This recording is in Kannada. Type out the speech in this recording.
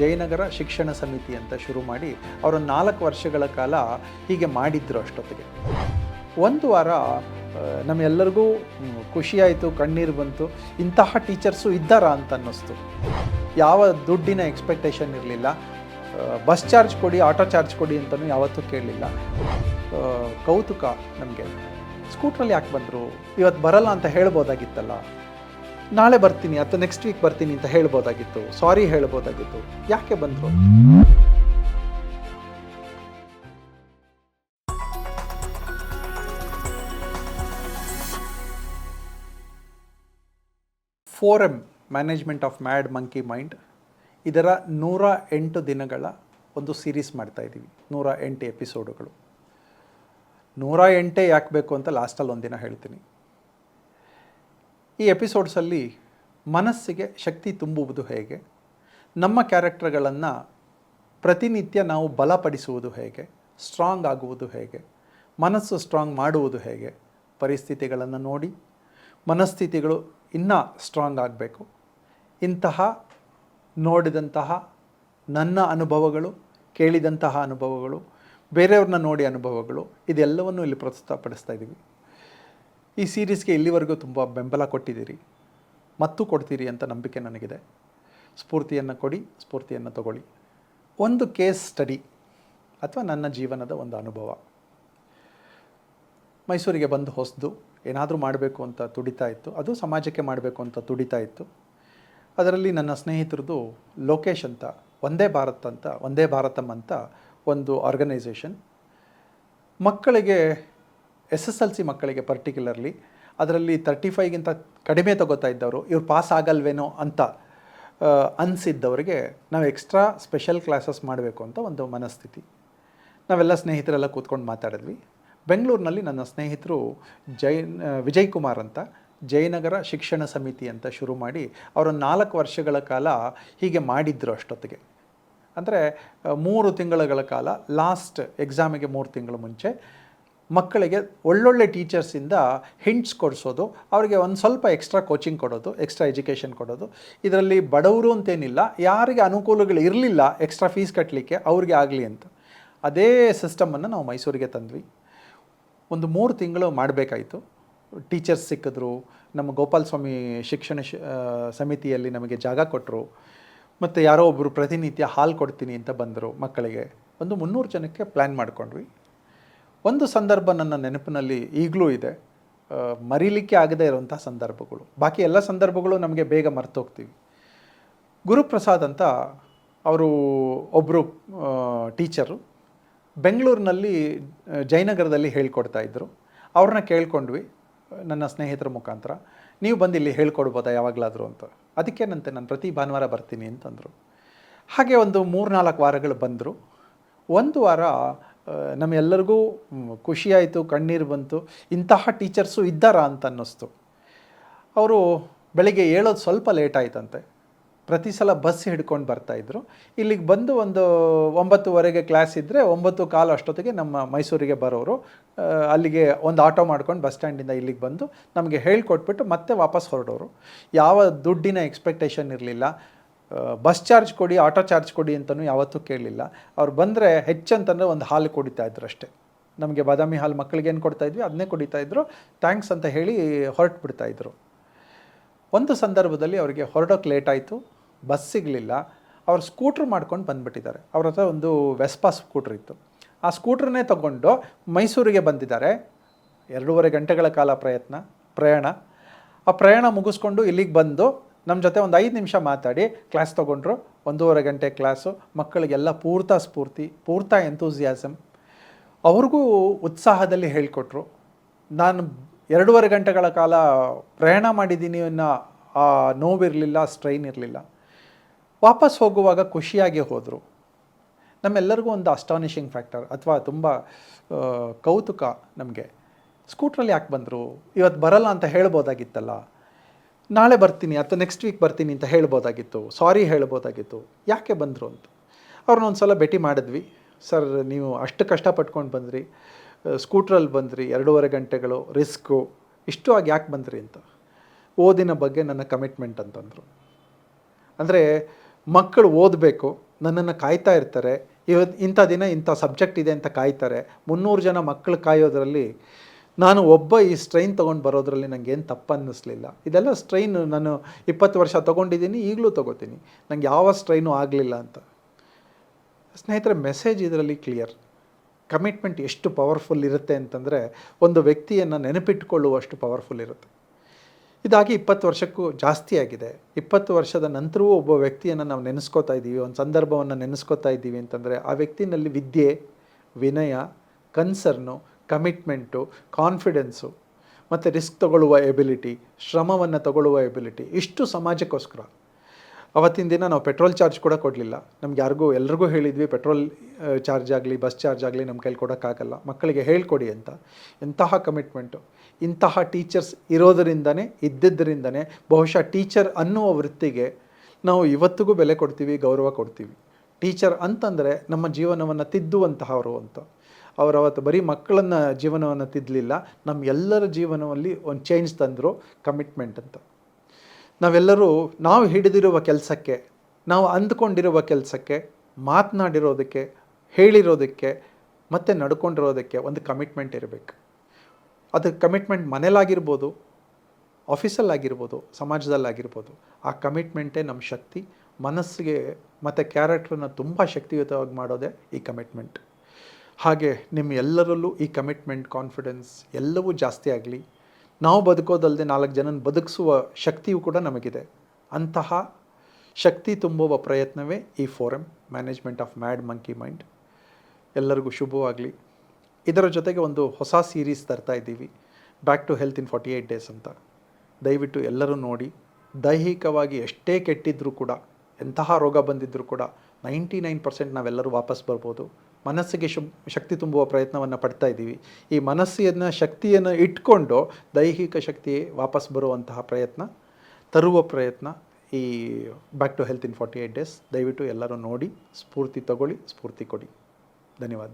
ಜಯನಗರ ಶಿಕ್ಷಣ ಸಮಿತಿ ಅಂತ ಶುರು ಮಾಡಿ ಅವರು ನಾಲ್ಕು ವರ್ಷಗಳ ಕಾಲ ಹೀಗೆ ಮಾಡಿದ್ರು ಅಷ್ಟೊತ್ತಿಗೆ. ಒಂದು ವಾರ ನಮ್ಮೆಲ್ಲರಿಗೂ ಖುಷಿಯಾಯಿತು, ಕಣ್ಣೀರು ಬಂತು. ಇಂತಹ ಟೀಚರ್ಸು ಇದ್ದಾರಾ ಅಂತ ಅನ್ನಿಸ್ತು. ಯಾವ ದುಡ್ಡಿನ ಎಕ್ಸ್ಪೆಕ್ಟೇಷನ್ ಇರಲಿಲ್ಲ. ಬಸ್ ಚಾರ್ಜ್ ಕೊಡಿ ಆಟೋ ಚಾರ್ಜ್ ಕೊಡಿ ಅಂತಲೂ ಯಾವತ್ತೂ ಕೇಳಲಿಲ್ಲ. ಕೌತುಕ ನಮಗೆ ಸ್ಕೂಟ್ರಲ್ಲಿ ಯಾಕೆ ಬಂದರು? ಇವತ್ತು ಬರಲ್ಲ ಅಂತ ಹೇಳ್ಬೋದಾಗಿತ್ತಲ್ಲ? ನಾಳೆ ಬರ್ತೀನಿ ಅಥವಾ ನೆಕ್ಸ್ಟ್ ವೀಕ್ ಬರ್ತೀನಿ ಅಂತ ಹೇಳ್ಬೋದಾಗಿತ್ತು. ಸಾರಿ ಹೇಳ್ಬೋದಾಗಿತ್ತು. ಯಾಕೆ ಬಂದರು? Forum management of mad monkey mind ಇದರ ನೂರ ಎಂಟು ದಿನಗಳ ಒಂದು ಸೀರೀಸ್ ಮಾಡ್ತಾ ಇದ್ದೀವಿ ನೂರ ಎಂಟು ಎಪಿಸೋಡುಗಳು ನೂರ ಎಂಟೇ ಯಾಕೆ ಬೇಕು ಅಂತ ಲಾಸ್ಟಲ್ಲಿ ಒಂದಿನ ಹೇಳ್ತೀನಿ. ಈ ಎಪಿಸೋಡ್ಸಲ್ಲಿ ಮನಸ್ಸಿಗೆ ಶಕ್ತಿ ತುಂಬುವುದು ಹೇಗೆ? ನಮ್ಮ ಕ್ಯಾರೆಕ್ಟರ್ಗಳನ್ನು ಪ್ರತಿನಿತ್ಯ ನಾವು ಬಲಪಡಿಸುವುದು ಹೇಗೆ? ಸ್ಟ್ರಾಂಗ್ ಆಗುವುದು ಹೇಗೆ? ಮನಸ್ಸು ಸ್ಟ್ರಾಂಗ್ ಮಾಡುವುದು ಹೇಗೆ? ಪರಿಸ್ಥಿತಿಗಳನ್ನು ನೋಡಿ. ಮನಸ್ಥಿತಿಗಳು ಇನ್ನೂ ಸ್ಟ್ರಾಂಗ್ ಆಗಬೇಕು. ಇಂತಹ ನೋಡಿದಂತಹ ನನ್ನ ಅನುಭವಗಳು, ಕೇಳಿದಂತಹ ಅನುಭವಗಳು, ಬೇರೆಯವ್ರನ್ನ ನೋಡಿ ಅನುಭವಗಳು, ಇದೆಲ್ಲವನ್ನು ಇಲ್ಲಿ ಪ್ರಸ್ತುತಪಡಿಸ್ತಾ ಇದ್ದೀವಿ. ಈ ಸೀರೀಸ್ಗೆ ಇಲ್ಲಿವರೆಗೂ ತುಂಬ ಬೆಂಬಲ ಕೊಟ್ಟಿದ್ದೀರಿ. ಮತ್ತು ಕೊಡ್ತೀರಿ ಅಂತ ನಂಬಿಕೆ ನನಗಿದೆ. ಸ್ಫೂರ್ತಿಯನ್ನು ಕೊಡಿ, ಸ್ಫೂರ್ತಿಯನ್ನು ತಗೊಳ್ಳಿ. ಒಂದು ಕೇಸ್ ಸ್ಟಡಿ ಅಥವಾ ನನ್ನ ಜೀವನದ ಒಂದು ಅನುಭವ. ಮೈಸೂರಿಗೆ ಬಂದು ಹೊಸದು, ಏನಾದರೂ ಮಾಡಬೇಕು ಅಂತ ತುಡಿತಾ ಇತ್ತು. ಅದು ಸಮಾಜಕ್ಕೆ ಮಾಡಬೇಕು ಅಂತ ತುಡಿತಾ ಇತ್ತು. ಅದರಲ್ಲಿ ನನ್ನ ಸ್ನೇಹಿತರದು ಲೋಕೇಶ್ ಅಂತ ಒಂದೇ ಭಾರತ್ ಅಂತ ಒಂದೇ ಭಾರತಂ ಅಂತ ಒಂದು ಆರ್ಗನೈಸೇಷನ್ ಮಕ್ಕಳಿಗೆ ಎಸ್ ಎಸ್ ಎಲ್ ಸಿ ಮಕ್ಕಳಿಗೆ ಪರ್ಟಿಕ್ಯುಲರ್ಲಿ ಅದರಲ್ಲಿ ತರ್ಟಿ ಫೈವ್ಗಿಂತ ಕಡಿಮೆ ತಗೋತಾ ಇದ್ದವರು, ಇವ್ರು ಪಾಸ್ ಆಗಲ್ವೇನೋ ಅಂತ ಅನಿಸಿದ್ದವರಿಗೆ ನಾವು ಎಕ್ಸ್ಟ್ರಾ ಸ್ಪೆಷಲ್ ಕ್ಲಾಸಸ್ ಮಾಡಬೇಕು ಅಂತ ಒಂದು ಮನಸ್ಥಿತಿ. ನಾವೆಲ್ಲ ಸ್ನೇಹಿತರೆಲ್ಲ ಕೂತ್ಕೊಂಡು ಮಾತಾಡಿದ್ವಿ. ಬೆಂಗಳೂರಿನಲ್ಲಿ ನನ್ನ ಸ್ನೇಹಿತರು ಜೈನ್ ವಿಜಯ್ ಕುಮಾರ್ ಅಂತ, ಜಯನಗರ ಶಿಕ್ಷಣ ಸಮಿತಿ ಅಂತ ಶುರು ಮಾಡಿ ಅವರು ನಾಲ್ಕು ವರ್ಷಗಳ ಕಾಲ ಹೀಗೆ ಮಾಡಿದ್ರು ಅಷ್ಟೊತ್ತಿಗೆ. ಅಂದರೆ ಮೂರು ತಿಂಗಳುಗಳ ಕಾಲ ಲಾಸ್ಟ್ ಎಕ್ಸಾಮಿಗೆ ಮೂರು ತಿಂಗಳ ಮುಂಚೆ ಮಕ್ಕಳಿಗೆ ಒಳ್ಳೊಳ್ಳೆ ಟೀಚರ್ಸಿಂದ ಹಿಂಟ್ಸ್ ಕೊಡಿಸೋದು, ಅವರಿಗೆ ಒಂದು ಸ್ವಲ್ಪ ಎಕ್ಸ್ಟ್ರಾ ಕೋಚಿಂಗ್ ಕೊಡೋದು ಎಕ್ಸ್ಟ್ರಾ ಎಜುಕೇಷನ್ ಕೊಡೋದು. ಇದರಲ್ಲಿ ಬಡವರು ಅಂತೇನಿಲ್ಲ, ಯಾರಿಗೆ ಅನುಕೂಲಗಳು ಇರಲಿಲ್ಲ ಎಕ್ಸ್ಟ್ರಾ ಫೀಸ್ ಕಟ್ಟಲಿಕ್ಕೆ ಅವ್ರಿಗೆ ಆಗಲಿ ಅಂತ. ಅದೇ ಸಿಸ್ಟಮನ್ನು ನಾವು ಮೈಸೂರಿಗೆ ತಂದ್ವಿ. ಒಂದು ಮೂರು ತಿಂಗಳು ಮಾಡಬೇಕಾಯಿತು. ಟೀಚರ್ಸ್ ಸಿಕ್ಕಿದ್ರು, ನಮ್ಮ ಗೋಪಾಲ ಸ್ವಾಮಿ ಶಿಕ್ಷಣ ಸಮಿತಿಯಲ್ಲಿ ನಮಗೆ ಜಾಗ ಕೊಟ್ಟರು ಮತ್ತು ಯಾರೋ ಒಬ್ಬರು ಪ್ರತಿನಿತ್ಯ ಹಾಲು ಕೊಡ್ತೀನಿ ಅಂತ ಬಂದರು ಮಕ್ಕಳಿಗೆ. ಒಂದು ಮುನ್ನೂರು ಜನಕ್ಕೆ ಪ್ಲ್ಯಾನ್ ಮಾಡ್ಕೊಂಡ್ವಿ. ಒಂದು ಸಂದರ್ಭ ನನ್ನ ನೆನಪಿನಲ್ಲಿ ಈಗಲೂ ಇದೆ. ಮರೀಲಿಕ್ಕೆ ಆಗದೇ ಇರುವಂಥ ಸಂದರ್ಭಗಳು. ಬಾಕಿ ಎಲ್ಲ ಸಂದರ್ಭಗಳು ನಮಗೆ ಬೇಗ ಮರ್ತೋಗ್ತೀವಿ. ಗುರುಪ್ರಸಾದ್ ಅಂತ ಅವರು ಒಬ್ಬರು ಟೀಚರು ಬೆಂಗಳೂರಿನಲ್ಲಿ ಜಯನಗರದಲ್ಲಿ ಹೇಳ್ಕೊಡ್ತಾ ಇದ್ದರು ಅವ್ರನ್ನ ಕೇಳ್ಕೊಂಡ್ವಿ, ನನ್ನ ಸ್ನೇಹಿತರ ಮುಖಾಂತರ. ನೀವು ಬಂದು ಇಲ್ಲಿ ಹೇಳ್ಕೊಡ್ಬೋದಾ ಯಾವಾಗಲಾದರೂ ಅಂತ. ಅದಕ್ಕೇನಂತೆ ನಾನು ಪ್ರತಿ ಭಾನುವಾರ ಬರ್ತೀನಿ ಅಂತಂದರು. ಹಾಗೆ ಒಂದು ಮೂರು ನಾಲ್ಕು ವಾರಗಳು ಬಂದರು. ಒಂದು ವಾರ ನಮ್ಮೆಲ್ಲರಿಗೂ ಖುಷಿಯಾಯಿತು ಕಣ್ಣೀರು ಬಂತು. ಇಂತಹ ಟೀಚರ್ಸು ಇದ್ದಾರಾ ಅಂತ ಅನ್ನಿಸ್ತು. ಅವರು ಬೆಳಿಗ್ಗೆ ಏಳೋದು ಸ್ವಲ್ಪ ಲೇಟ್ ಆಯ್ತಂತೆ. ಪ್ರತಿ ಸಲ ಬಸ್ ಹಿಡ್ಕೊಂಡು ಬರ್ತಾಯಿದ್ರು ಇಲ್ಲಿಗೆ ಬಂದು ಒಂದು ಒಂಬತ್ತುವರೆಗೆ ಕ್ಲಾಸ್ ಇದ್ದರೆ ಒಂಬತ್ತು ಕಾಲು ಅಷ್ಟೊತ್ತಿಗೆ ನಮ್ಮ ಮೈಸೂರಿಗೆ ಬರೋರು. ಅಲ್ಲಿಗೆ ಒಂದು ಆಟೋ ಮಾಡ್ಕೊಂಡು ಬಸ್ ಸ್ಟ್ಯಾಂಡಿಂದ ಇಲ್ಲಿಗೆ ಬಂದು ನಮಗೆ ಹೇಳ್ಕೊಟ್ಬಿಟ್ಟು ಮತ್ತೆ ವಾಪಸ್ ಹೊರಡೋರು. ಯಾವ ದುಡ್ಡಿನ ಎಕ್ಸ್ಪೆಕ್ಟೇಷನ್ ಇರಲಿಲ್ಲ. ಬಸ್ ಚಾರ್ಜ್ ಕೊಡಿ, ಆಟೋ ಚಾರ್ಜ್ ಕೊಡಿ ಅಂತಲೂ ಯಾವತ್ತೂ ಕೇಳಲಿಲ್ಲ ಅವ್ರು ಬಂದರೆ ಹೆಚ್ಚಂತಂದರೆ ಒಂದು ಹಾಲು ಕುಡಿತಾ ಇದ್ರು ಅಷ್ಟೇ. ನಮಗೆ ಬಾದಾಮಿ ಹಾಲು ಮಕ್ಕಳಿಗೆ ಏನು ಕೊಡ್ತಾ ಇದ್ವಿ? ಅದನ್ನೇ ಕುಡಿತಾ ಇದ್ರು. ಥ್ಯಾಂಕ್ಸ್ ಅಂತ ಹೇಳಿ ಹೊರಟು ಬಿಡ್ತಾ ಇದ್ರು. ಒಂದು ಸಂದರ್ಭದಲ್ಲಿ ಅವರಿಗೆ ಹೊರಡೋಕ್ಕೆ ಲೇಟ್ ಆಯಿತು. ಬಸ್ ಸಿಗಲಿಲ್ಲ. ಅವ್ರು ಸ್ಕೂಟ್ರ್ ಮಾಡ್ಕೊಂಡು ಬಂದುಬಿಟ್ಟಿದ್ದಾರೆ. ಅವ್ರ ಹತ್ರ ಒಂದು ವೆಸ್ಪಾ ಸ್ಕೂಟ್ರ್ ಇತ್ತು. ಆ ಸ್ಕೂಟ್ರನ್ನೇ ತಗೊಂಡು ಮೈಸೂರಿಗೆ ಬಂದಿದ್ದಾರೆ. ಎರಡೂವರೆ ಗಂಟೆಗಳ ಕಾಲ ಪ್ರಯತ್ನ, ಪ್ರಯಾಣ. ಆ ಪ್ರಯಾಣ ಮುಗಿಸ್ಕೊಂಡು ಇಲ್ಲಿಗೆ ಬಂದು ನಮ್ಮ ಜೊತೆ ಒಂದು ಐದು ನಿಮಿಷ ಮಾತಾಡಿ ಕ್ಲಾಸ್ ತೊಗೊಂಡ್ರು, ಒಂದೂವರೆ ಗಂಟೆ ಕ್ಲಾಸು ಮಕ್ಕಳಿಗೆಲ್ಲ ಪೂರ್ತ ಸ್ಫೂರ್ತಿ, ಪೂರ್ತ ಎಂಥೂಸಿಯಾಸಮ್ ಅವ್ರಿಗೂ ಉತ್ಸಾಹದಲ್ಲಿ ಹೇಳಿಕೊಟ್ರು. ನಾನು ಎರಡೂವರೆ ಗಂಟೆಗಳ ಕಾಲ ಪ್ರಯಾಣ ಮಾಡಿದ್ದೀನಿ ಅನ್ನೋ ಆ ನೋವಿರಲಿಲ್ಲ ಸ್ಟ್ರೈನ್ ಇರಲಿಲ್ಲ. ವಾಪಸ್ ಹೋಗುವಾಗ ಖುಷಿಯಾಗಿ ಹೋದರು. ನಮ್ಮೆಲ್ಲರಿಗೂ ಒಂದು ಅಸ್ಟಾನಿಷಿಂಗ್ ಫ್ಯಾಕ್ಟರ್ ಅಥವಾ ತುಂಬ ಕೌತುಕ ನಮಗೆ. ಸ್ಕೂಟ್ರಲ್ಲಿ ಯಾಕೆ ಬಂದರು? ಇವತ್ತು ಬರಲ್ಲ ಅಂತ ಹೇಳ್ಬೋದಾಗಿತ್ತಲ್ಲ? ನಾಳೆ ಬರ್ತೀನಿ, ಅಥವಾ ನೆಕ್ಸ್ಟ್ ವೀಕ್ ಬರ್ತೀನಿ ಅಂತ ಹೇಳ್ಬೋದಾಗಿತ್ತು ಸಾರಿ ಹೇಳ್ಬೋದಾಗಿತ್ತು, ಯಾಕೆ ಬಂದರು ಅಂತ. ಅವ್ರನ್ನೊಂದು ಸಲ ಭೇಟಿ ಮಾಡಿದ್ವಿ. ಸರ್ ನೀವು ಅಷ್ಟು ಕಷ್ಟಪಟ್ಕೊಂಡು ಬಂದ್ರಿ ಸ್ಕೂಟ್ರಲ್ಲಿ ಬಂದ್ರಿ, ಎರಡೂವರೆ ಗಂಟೆಗಳು ರಿಸ್ಕು ಇಷ್ಟು ಆಗಿ ಯಾಕೆ ಬಂದ್ರಿ ಅಂತ. ಓದಿನ ಬಗ್ಗೆ ನನ್ನ ಕಮಿಟ್ಮೆಂಟ್ ಅಂತಂದರು. ಅಂದರೆ ಮಕ್ಕಳು ಓದಬೇಕು, ನನ್ನನ್ನು ಕಾಯ್ತಾ ಇರ್ತಾರೆ ಇವತ್ತು ಇಂಥ ದಿನ ಇಂಥ ಸಬ್ಜೆಕ್ಟ್ ಇದೆ ಅಂತ ಕಾಯ್ತಾರೆ, ಮುನ್ನೂರು ಜನ ಮಕ್ಕಳು ಕಾಯೋದ್ರಲ್ಲಿ ನಾನು ಒಬ್ಬ ಈ ಸ್ಟ್ರೈನ್ ತೊಗೊಂಡು ಬರೋದ್ರಲ್ಲಿ ನನಗೆ ಏನು ತಪ್ಪು ಅನ್ನಿಸ್ಲಿಲ್ಲ. ಇದೆಲ್ಲ ಸ್ಟ್ರೈನ್ ನಾನು ಇಪ್ಪತ್ತು ವರ್ಷ ತೊಗೊಂಡಿದ್ದೀನಿ, ಈಗಲೂ ತೊಗೋತೀನಿ. ನನಗೆ ಯಾವ ಸ್ಟ್ರೈನು ಆಗಲಿಲ್ಲ ಅಂತ. ಸ್ನೇಹಿತರೆ ಮೆಸೇಜ್ ಇದರಲ್ಲಿ ಕ್ಲಿಯರ್ ಕಮಿಟ್ಮೆಂಟ್ ಎಷ್ಟು ಪವರ್ಫುಲ್ ಇರುತ್ತೆ ಅಂತಂದರೆ, ಒಂದು ವ್ಯಕ್ತಿಯನ್ನು ನೆನಪಿಟ್ಟುಕೊಳ್ಳುವಷ್ಟು ಪವರ್ಫುಲ್ ಇರುತ್ತೆ. ಇದಾಗಿ ಇಪ್ಪತ್ತು ವರ್ಷಕ್ಕೂ ಜಾಸ್ತಿ ಆಗಿದೆ. ಇಪ್ಪತ್ತು ವರ್ಷದ ನಂತರವೂ ಒಬ್ಬ ವ್ಯಕ್ತಿಯನ್ನು ನಾವು ನೆನೆಸ್ಕೋತಾ ಇದ್ದೀವಿ ಒಂದು ಸಂದರ್ಭವನ್ನು ನೆನೆಸ್ಕೋತಾ ಇದ್ದೀವಿ ಅಂತಂದರೆ, ಆ ವ್ಯಕ್ತಿನಲ್ಲಿ ವಿದ್ಯೆ, ವಿನಯ ಕನ್ಸರ್ನು ಕಮಿಟ್ಮೆಂಟು ಕಾನ್ಫಿಡೆನ್ಸು ಮತ್ತು ರಿಸ್ಕ್ ತಗೊಳ್ಳುವ ಎಬಿಲಿಟಿ ಶ್ರಮವನ್ನು ತಗೊಳ್ಳುವ ಎಬಿಲಿಟಿ ಇಷ್ಟು ಸಮಾಜಕ್ಕೋಸ್ಕರ. ಅವತ್ತಿನ ದಿನ ನಾವು ಪೆಟ್ರೋಲ್ ಚಾರ್ಜ್ ಕೂಡ ಕೊಡಲಿಲ್ಲ. ನಮ್ಗೆ ಯಾರಿಗೂ, ಎಲ್ರಿಗೂ ಹೇಳಿದ್ವಿ ಪೆಟ್ರೋಲ್ ಚಾರ್ಜ್ ಆಗಲಿ ಬಸ್ ಚಾರ್ಜ್ ಆಗಲಿ ನಮ್ಮ ಕೈಲಿ ಕೊಡೋಕ್ಕಾಗಲ್ಲ ಮಕ್ಕಳಿಗೆ ಹೇಳ್ಕೊಡಿ ಅಂತ. ಎಂತಹ ಕಮಿಟ್ಮೆಂಟು ಇಂತಹ ಟೀಚರ್ಸ್ ಇರೋದರಿಂದನೇ ಇದ್ದಿದ್ದರಿಂದನೇ ಬಹುಶಃ ಟೀಚರ್ ಅನ್ನುವ ವೃತ್ತಿಗೆ ನಾವು ಇವತ್ತಿಗೂ ಬೆಲೆ ಕೊಡ್ತೀವಿ, ಗೌರವ ಕೊಡ್ತೀವಿ. ಟೀಚರ್ ಅಂತಂದರೆ ನಮ್ಮ ಜೀವನವನ್ನು ತಿದ್ದುವಂತಹವರು ಅಂತ. ಅವರು ಅವತ್ತು ಬರೀ ಮಕ್ಕಳನ್ನ ಜೀವನವನ್ನು ತಿದ್ದಲಿಲ್ಲ ನಮ್ಮ ಎಲ್ಲರ ಜೀವನದಲ್ಲಿ ಒಂದು ಚೇಂಜ್ ತಂದರು ಕಮಿಟ್ಮೆಂಟ್ ಅಂತ. ನಾವೆಲ್ಲರೂ ನಾವು ಹಿಡಿದಿರುವ ಕೆಲಸಕ್ಕೆ, ನಾವು ಅಂದ್ಕೊಂಡಿರುವ ಕೆಲಸಕ್ಕೆ, ಮಾತನಾಡಿರೋದಕ್ಕೆ, ಹೇಳಿರೋದಕ್ಕೆ, ಮತ್ತು ನಡ್ಕೊಂಡಿರೋದಕ್ಕೆ ಒಂದು ಕಮಿಟ್ಮೆಂಟ್ ಇರಬೇಕು. ಅದು ಕಮಿಟ್ಮೆಂಟ್ ಮನೇಲಾಗಿರ್ಬೋದು ಆಫೀಸಲ್ಲಾಗಿರ್ಬೋದು ಸಮಾಜದಲ್ಲಾಗಿರ್ಬೋದು, ಆ ಕಮಿಟ್ಮೆಂಟೇ ನಮ್ಮ ಶಕ್ತಿ, ಮನಸ್ಸಿಗೆ ಮತ್ತು ಕ್ಯಾರೆಕ್ಟ್ರನ್ನ ತುಂಬ ಶಕ್ತಿಯುತವಾಗಿ ಮಾಡೋದೇ ಈ ಕಮಿಟ್ಮೆಂಟ್ ಹಾಗೆ ನಿಮ್ಮ ಎಲ್ಲರಲ್ಲೂ ಈ ಕಮಿಟ್ಮೆಂಟ್ ಕಾನ್ಫಿಡೆನ್ಸ್ ಎಲ್ಲವೂ ಜಾಸ್ತಿ ಆಗಲಿ. ನಾವು ಬದುಕೋದಲ್ಲದೆ ನಾಲ್ಕು ಜನನ ಬದುಕಿಸುವ ಶಕ್ತಿಯು ಕೂಡ ನಮಗಿದೆ. ಅಂತಹ ಶಕ್ತಿ ತುಂಬುವ ಪ್ರಯತ್ನವೇ ಈ forum management of mad monkey mind ಎಲ್ಲರಿಗೂ ಶುಭವಾಗಲಿ. ಇದರ ಜೊತೆಗೆ ಒಂದು ಹೊಸ ಸೀರೀಸ್ ತರ್ತಾ ಇದ್ದೀವಿ. Back to health in forty eight days ಅಂತ. ದಯವಿಟ್ಟು ಎಲ್ಲರೂ ನೋಡಿ. ದೈಹಿಕವಾಗಿ ಎಷ್ಟೇ ಕೆಟ್ಟಿದ್ದರೂ ಕೂಡ, ಎಂತಹ ರೋಗ ಬಂದಿದ್ದರೂ ಕೂಡ ನೈಂಟಿ ನೈನ್ ಪರ್ಸೆಂಟ್ ನಾವೆಲ್ಲರೂ ವಾಪಸ್ ಬರ್ಬೋದು. ಮನಸ್ಸಿಗೆ ಶಕ್ತಿ ತುಂಬುವ ಪ್ರಯತ್ನವನ್ನು ಪಡ್ತಾ ಇದ್ದೀವಿ. ಈ ಮನಸ್ಸಿನ ಶಕ್ತಿಯನ್ನು ಇಟ್ಕೊಂಡು ದೈಹಿಕ ಶಕ್ತಿ ವಾಪಸ್ ಬರುವಂತಹ ಪ್ರಯತ್ನ, ತರುವ ಪ್ರಯತ್ನ, ಈ back to health in forty eight days ದಯವಿಟ್ಟು ಎಲ್ಲರೂ ನೋಡಿ, ಸ್ಫೂರ್ತಿ ತಗೊಳ್ಳಿ, ಸ್ಫೂರ್ತಿ ಕೊಡಿ. ಧನ್ಯವಾದ.